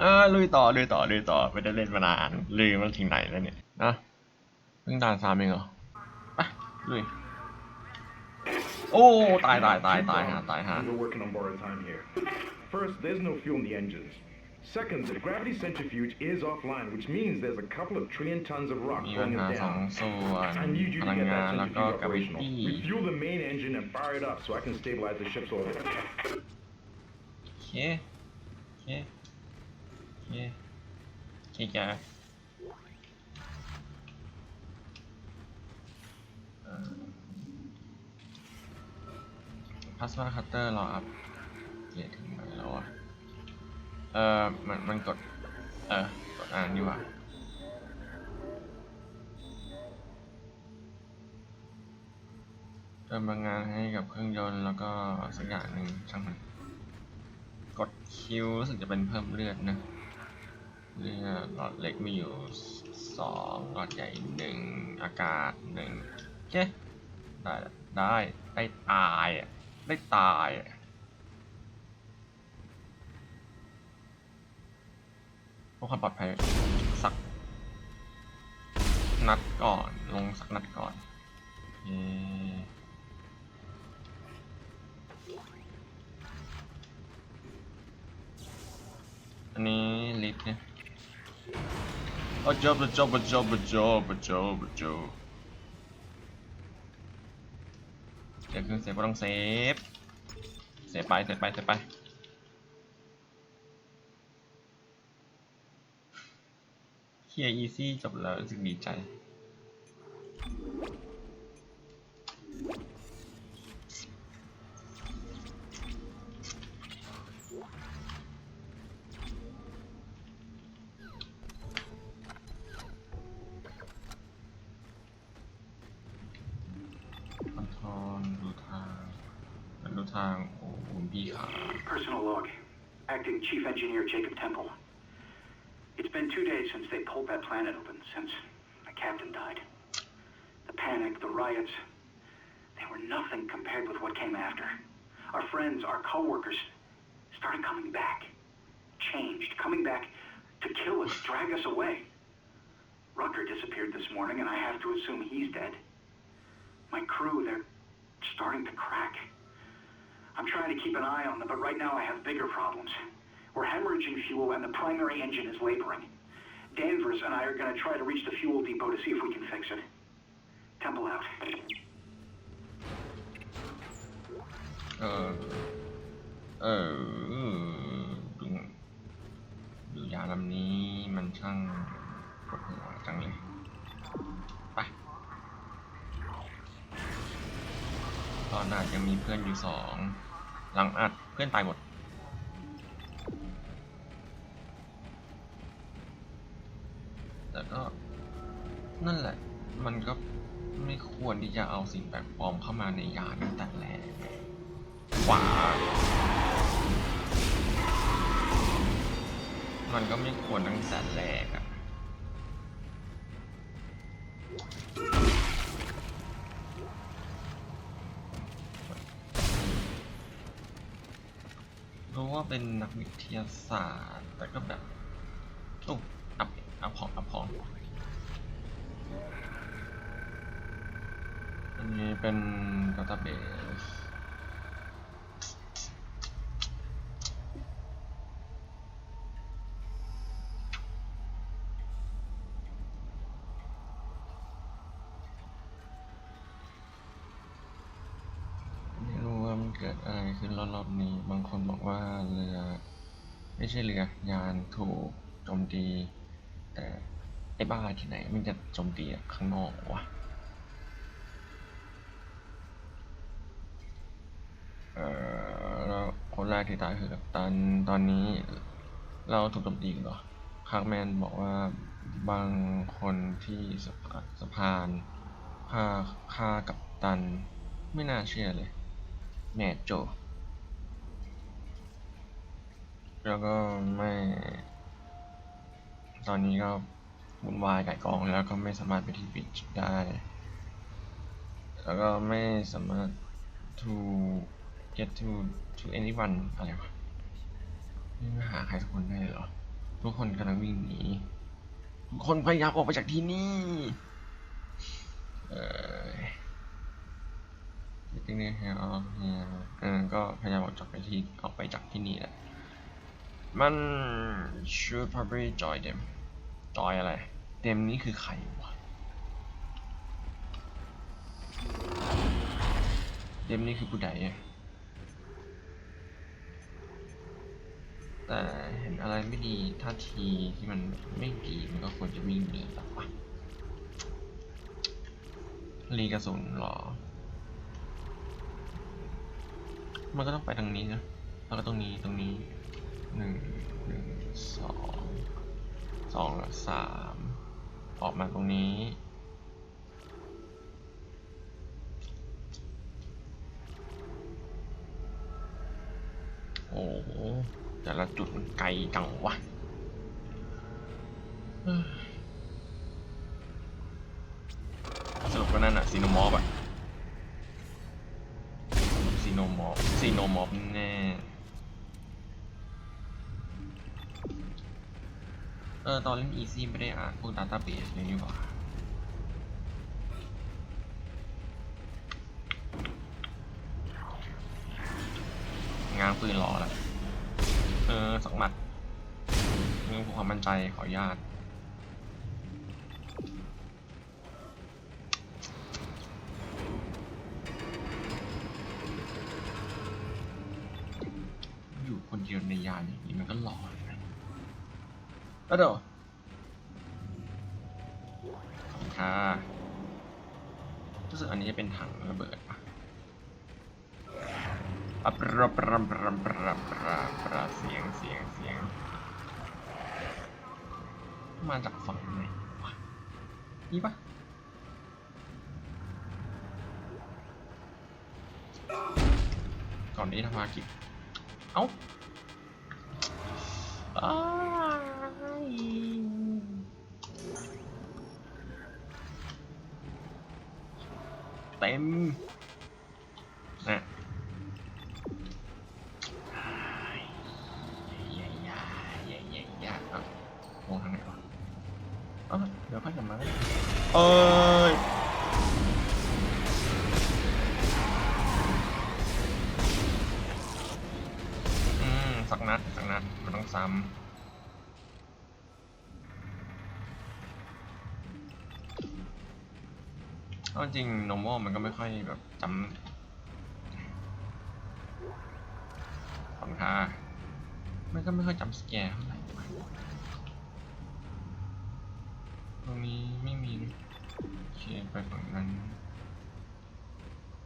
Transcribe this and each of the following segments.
เออลุยต่อลุยต่อลุยต่อไม่ได้เล่นมานานลืมมันถึงไหนแล้วเนี่ยนะเพิ่งด่านสามเองเหรอไปลุยโอ้ตายตายตายตายฮะตายฮะ We're working on borrowed time here. First, there's no fuel in the engines. Second, the gravity centrifuge is offline, which means there's a couple of trillion tons of rock มีปัญ pulling หา it สอง down. ส่วน I need you พ to ลัง get งาน that แล้วก็ centrifuge กราวิ operational. ตี้ Refuel the main engine and fire it up so I can stabilize the ship's orbit. โอเคโอเค โอเคโอเคจ้ะพลาสมาคัตเตอร์เราอัพเกรดถึงไหนแล้วอะ เออมันมันกด เออกดอ่านดีกว่าเติมพลังงานให้กับเครื่องยนต์แล้วก็สักอย่างหนึ่งช่างมันกดคิวรู้สึกจะเป็นเพิ่มเลือดนะ เลือดหลอดเล็กมีอยู่สองหลอดใหญ่หนึ่งอากาศหนึ่งโอเคได้ได้ได้ตายอะได้ตายอะพื่อความปลอดภัยสักนัดก่อนลงสักนัดก่อนอันนี้ลิฟต์เนี่ย A job, a job, a job, a job, a job, a job. เดี๋ยวคือเซฟก็ต้องเซฟ เซฟไป เซฟไป เซฟไป เคลียร์อีซี่จบแล้วรู้สึกดีใจ าง โอ้คุณพี่ขา Personal log. Acting Chief Engineer Jacob Temple. It's been two days since they pulled that planet open, since the captain died. The panic, the riots, they were nothing compared with what came after. Our friends, our coworkers, started coming back. Changed, coming back to kill us, drag us away. Rucker disappeared this morning, and I have to assume he's dead. My crew, they're starting to crack. I'm trying to keep an eye on them, but right now I have bigger problems. We're hemorrhaging fuel and the primary engine is laboring. Danvers and I are going to try to reach the fuel depot to see if we can fix it. Temple out. เออ เออดูดูยาลำนี้มันช่างปวดหัวจังเลย ไป ตอนอาจยังมีเพื่อนอยู่สอง หลังอัดเพื่อนตายหมด แต่ก็นั่นแหละ มันก็ไม่ควรที่จะเอาสิ่งแปลกปลอมเข้ามาในยานตั้งแต่แรกขวามันก็ไม่ควรตั้งแต่แรกอะ เป็นนักวิทยาศาสตร์ แต่ก็แบบโอ้อัพอับของอับของอันนี้เป็น database ไม่รู้ว่ามันเกิดอะไรขึ้นรอบๆนี้ บางคนบอกว่าเรือ ไม่ใช่เรือยานถูกโจมตี แต่ไอ้บ้าที่ไหนมันจะโจมตีข้างนอกวะเออแล้วคนแรกที่ตายคือกัปตันตอนนี้เราถูกโจมตีเหรอคาร์แมนบอกว่าบางคนที่สะพานสะพานฆ่าฆ่ากัปตัน ไม่น่าเชื่อเลย แน่โจ แล้วก็ไม่ ตอนนี้ก็วุ่นวายไก่กองแล้วก็ไม่สามารถไปที่บิชได้ แล้วก็ไม่สามารถ to get to to anyone อะไรวะไม่หาใครสักคนได้เหรอ ทุกคนกำลังวิ่งหนีทุกคนพยายามออกไปจากที่นี่ เออ จริงๆเนี่ยอ๋อเนี่ยเออก็พยายามออกจากไปที่ออกไปจากที่นี่แหละ มัน should probably join them จอยอะไร เต็มนี้คือใครวะ เต็มนี้คือผู้ใดอะแต่เห็นอะไรไม่ดีท่าทีที่มันไม่ดีมันก็ควรจะวิ่งหนีหรอวะรีกระสุนเหรอ มันก็ต้องไปทางนี้นะ แล้วก็ตรงนี้ตรงนี้หนึ่งหนึ่งสองสองสามออกมาตรงนี้ โอ้โหแต่ละจุดมันไกลจังวะเสรุปว่านั่นอะซีโนมอฟอะ ซีโนมอฟแน่เออตอนเล่น Easy ไม่ได้อ่านพวก Database เลยนี่หว่าง้างปืนรอแล้วเออสองหมัดนี่เพื่อความมั่นใจขออนุญาต คนเดียวในยานอย่างนี้มันก็หลอนนะแล้วเดี๋ยวขอบคุณค่ะรู้สึกอันนี้จะเป็นถังระเบิดปะอัปราปราปราปราปราปราเสียงเสียงเสียง มาจากฝั่งไหนวะนี่ปะก่อนที่ทำภารกิจเอ้าอ้า เต็มนะใหญ่ใหญ่ใหญ่ใหญ่ใหญ่อะมองทางไหนวะเอ้าเดี๋ยวค่อยกลับมาเออ ซ้ำเอาจริง normal มันก็ไม่ค่อยแบบจำขอบคุณค่ะมันก็ไม่ค่อยจำสแกร์เท่าไหร่ตรงนี้ไม่มีโอเคไปฝั่งนั้น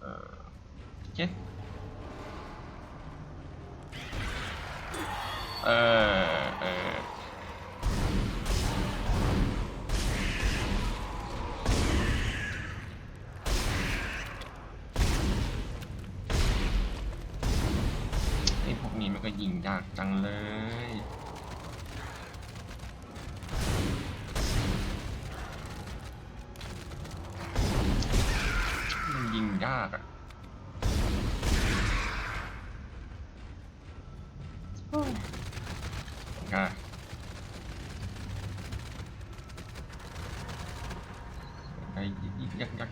เอ่อเจ็ด เค่ะไอ้ยิกยักยัก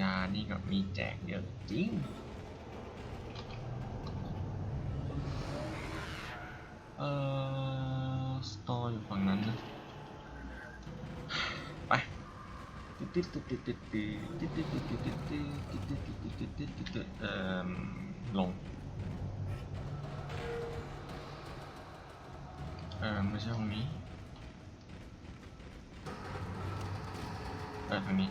ยานี่ก็มีแจกเยอะจริง เอ่อ สตอร์อยู่ฝั่งนั้นนะ ไป ติดติดติดติดติดติดติดติดติดติดติดติดติดติดติดติดติดเอ่อลงเออไม่ใช่ห้องนี้เออทางนี้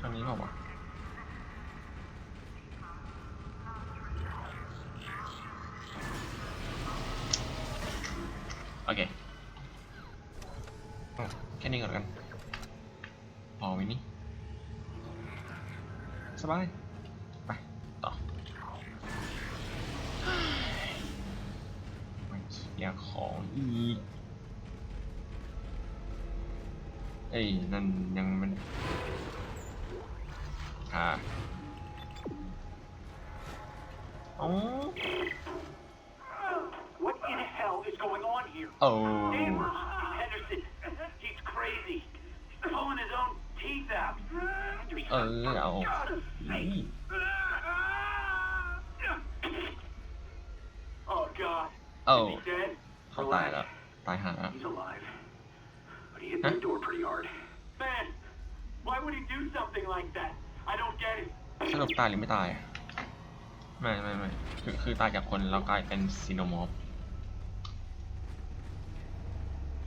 ทางนี้เปล่าวะ เอ้ยนั่นยังมันค่ะอ๋อ What in hell is going on here? โอ้ Danvers! Henderson! He's crazy! He's pulling his own teeth out! เออเอา God, อี Oh, God. โอ้ Is he dead? เขาตายแล้ว ตายหาแล้ว He's alive. But he hit the door pretty hard. Man, why would he do something like that? I don't get it. สรุปตายหรือไม่ตาย ไม่ไม่ไม่คือคือตายจากคนแล้วกลายเป็นซีโนมอฟ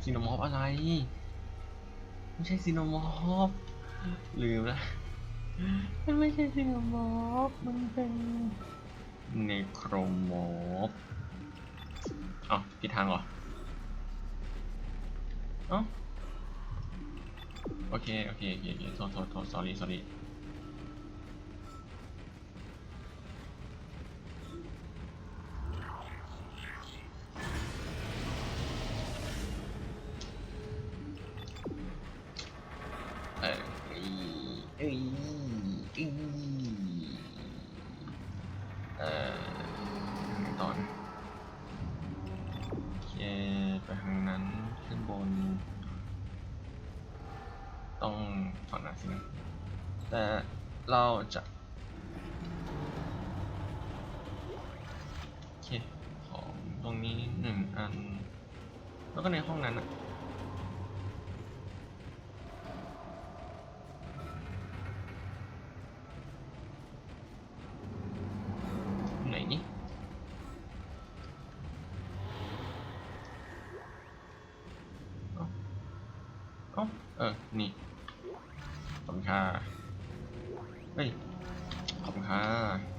ซีโนมอฟอะไร ไม่ใช่ซีโนมอฟลืมละมันไม่ใช่ซีโนมอฟมันเป็นเนโครมอฟอ๋อผิดทางเหรอเอ้าโอ OK OK OK OK，错错错，sorry sorry。 แต่เราจะโอเคของตรงนี้หนึ่งอัน แล้วก็ในห้องนั้นอะไหนนี่เอ้เออนี่ขอบคุณค่ะ เฮ้ย ขอบคุณค่ะอั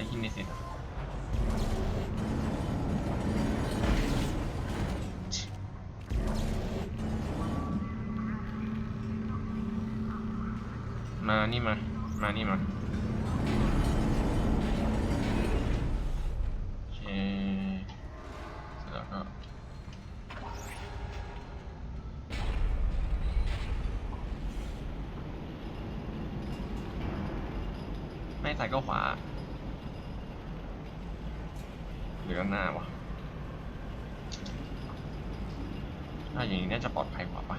ช้คินเสิตอะมานี่มา มานี่มา โอเคเสร็จแล้วก็ไม่ใส่ก็ขวา หรือด้านหน้าวะถ้าอย่างนี้น่าจะปลอดภัยกว่าปะ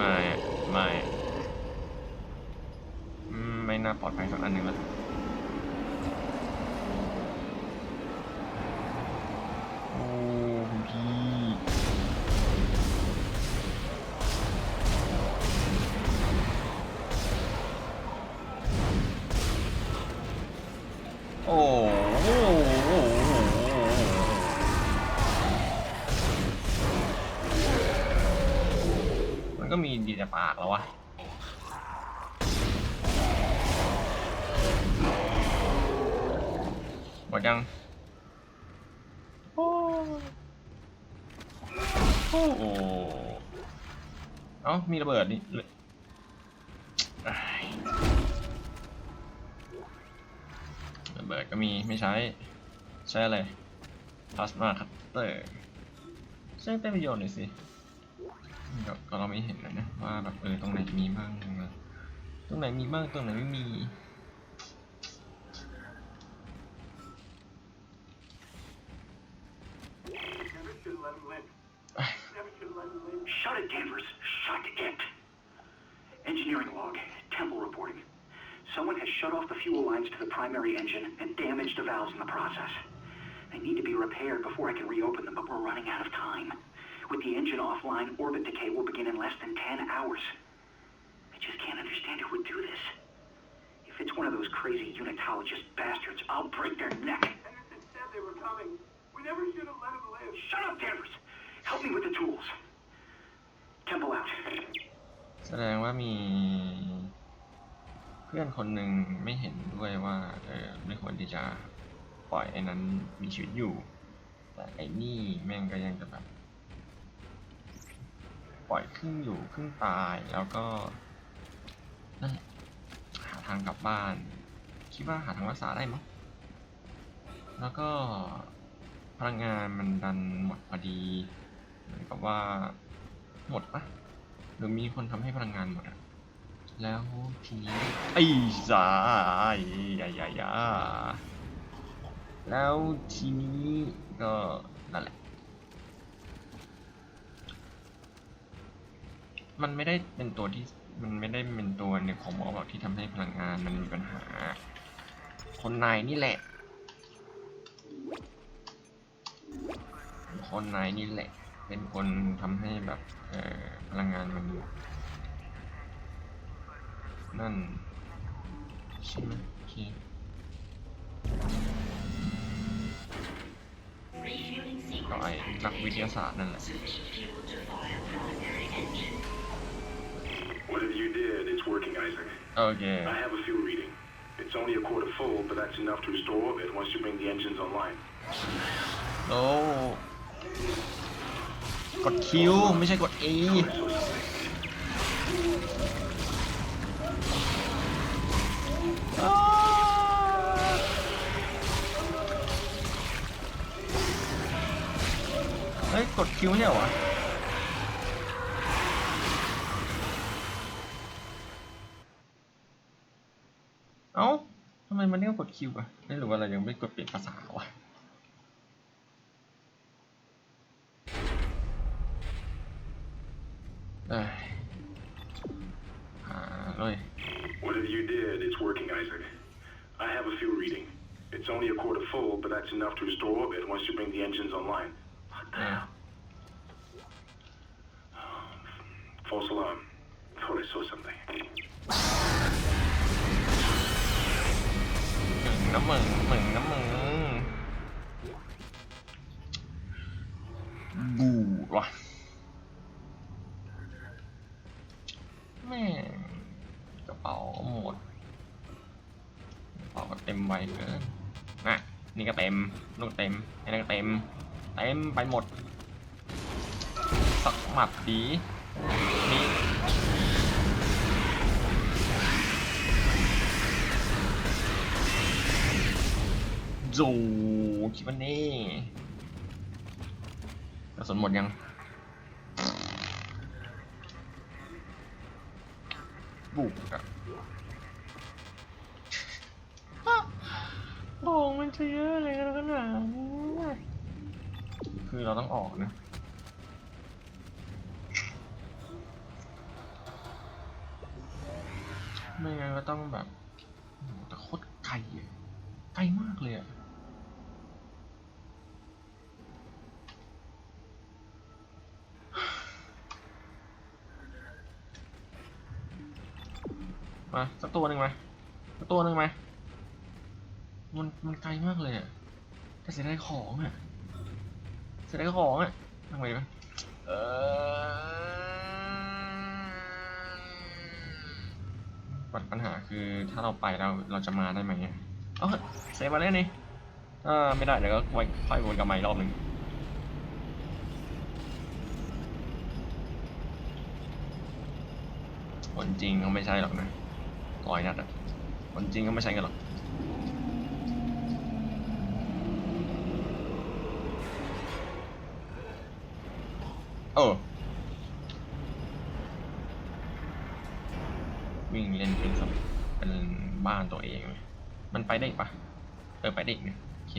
ไม่ ไม่ ไม่น่าปลอดภัยสักอันหนึ่งแล้วากแล้ววะหมดยังโอ้โอ้โหเอ้ามีระเบิดนี่เลยระเบิดก็มีไม่ใช้ ใช้อะไรพลาสมาคัตเตอร์ใช้เป็นประโยชน์หน่อยสิ ก็ก็เราไม่เห็นเลยนะ ว่าแบบเออตรงไหนมีบ้างนะตรงไหนมีบ้าง ตรงไหนไม่มี Never should have let him live. Never should have let him live. Shut it, Danvers. Shut it. Engineering log. Temple reporting. Someone has shut off the fuel lines to the primary engine and damaged the valves in the process. They need to be repaired before I can reopen them, but we're running out of time. With the engine offline, orbit decay will begin in less than 10 hours. I just can't understand who would do this. If it's one of those crazy unitologist bastards, I'll break their neck. Henderson said they were coming. We never should have let him live. Shut up, Danvers. Help me with the tools. Temple out. แสดงว่ามี เพื่อนคนหนึ่งไม่เห็นด้วยว่า เออไม่ควรที่จะปล่อยไอ้นั้นมีชีวิตอยู่ แต่ไอ้นี่แม่งก็ยังจะแบบ ปล่อยครึ่งอยู่ครึ่งตายแล้วก็นั่นแหละหาทางกลับบ้าน คิดว่าหาทางรักษาได้มั้งแล้วก็พลังงานมันดันหมดพอดีเหมือนกับว่าหมดปะหรือมีคนทำให้พลังงานหมดอะแล้วทีนี้ไอ้สายยายายาแล้วทีนี้ก็นั่นแหละ มันไม่ได้เป็นตัวที่มันไม่ได้เป็นตัวหนึ่งของหมอบอกที่ทำให้พลังงานมันมีปัญหา คนในนี่แหละ คนในนี่แหละ เป็นคนทำให้แบบเอ่อพลังงานมันนั่นใช่ไหมโอเค ก็ไอ้นักวิทยาศาสตร์นั่นแหละ you did, it's working, Isaac. โอเค I have a fuel reading. It's only a quarter full, but that's enough to restore orbit once you bring the engines online. โอ้กดคิวไม่ใช่กด E อ้าวเฮ้ย กดคิวไม่ใช่เหรอวะเอ้าทำไมมันเรีย กว่ากดคิวอะไม่รู้ว่าเรายังไม่กดเปลี่ยนภาษาวะเอ้ยหาเลย Whatever you did, it's working, Isaac. I have a fuel reading. It's only a quarter full, but that's enough to restore orbit once you bring the engines online. เออ False alarm. Thought I saw something. น้ำมึงมึงน้ำมึงบูดว่ะแม่งกระเป๋าหมดกระเป๋าก็เต็มไวเกินนะนี่ก็เต็มนู่นก็เต็มไอ้นั่นก็เต็มเต็มไปหมดสักหมัดดี จูคิดว่านี่กระสุนหมดยังบุกอะโองมันจะเยอะอะไรกันขนาดนี้วะคือเราต้องออกนะไม่งั้นก็ต้องแบบโอ้โหแต่โคตรไกลอะไกลมากเลยอะ มาสักตัวหนึ่งมาสักตัวหนึ่งมามันมันไกลมากเลยอะแต่เสียดายของอะเสียดายของอะทำไงดีวะเออปัญหาคือถ้าเราไปแล้วเราจะมาได้ไหมอะเอาเถอะเซฟมาเล่นนี่อ่าไม่ได้เดี๋ยวก็ไว้ค่อยวนกลับมาอีกรอบหนึ่งคนจริงก็ไม่ใช่หรอกนะ ร้อยนัดอะคนจริงก็ไม่ใช่กันหรอกเออวิ่งเล่นเป็นเป็นบ้านตัวเองเลยมันไปได้ปะเออไปได้เนี่ยโอเค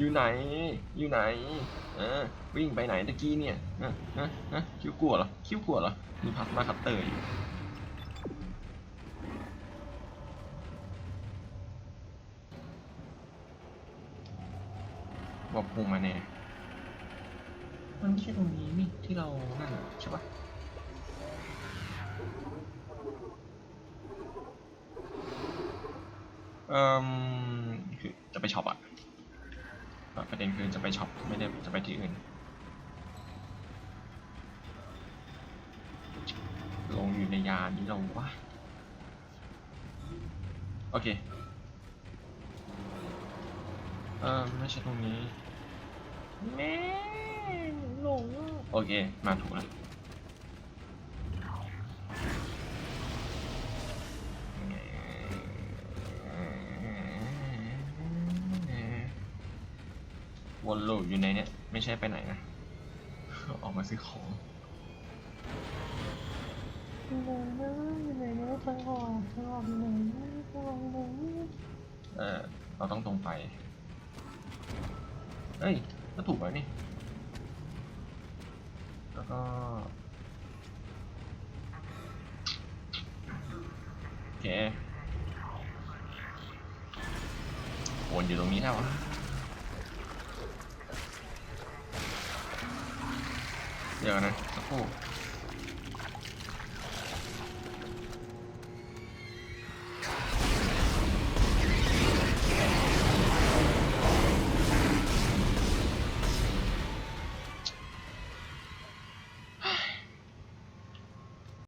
อยู่ไหน อยู่ไหนอ่าวิ่งไปไหนตะกี้เนี่ยอะอะอะคิ้วกลัวเหรอ คิ้วกลัวเหรอ มีพัดมาคัตเตอร์อยู่บอกภูมาแน่มันไม่ใช่ตรงนี้นี่ที่เรา นั่นใช่ปะเอ่อจะไปช็อปอะ ประเด็นคือจะไปช็อปไม่ได้จะไปที่อื่น ลงอยู่ในยานนี้เราวะโอเค เออไม่ใช่ตรงนี้แม่หลงโอเค มาถูกแล้ว ลูปอยู่ในเนี้ยไม่ใช่ไปไหนนะ ออกมาซื้อของเออเราต้องตรงไปเอ้ยก็ถูกแล้วนี่ แล้วก็โอเควนอยู่ตรงนี้แล้ว เดี๋ยวนะสักครู่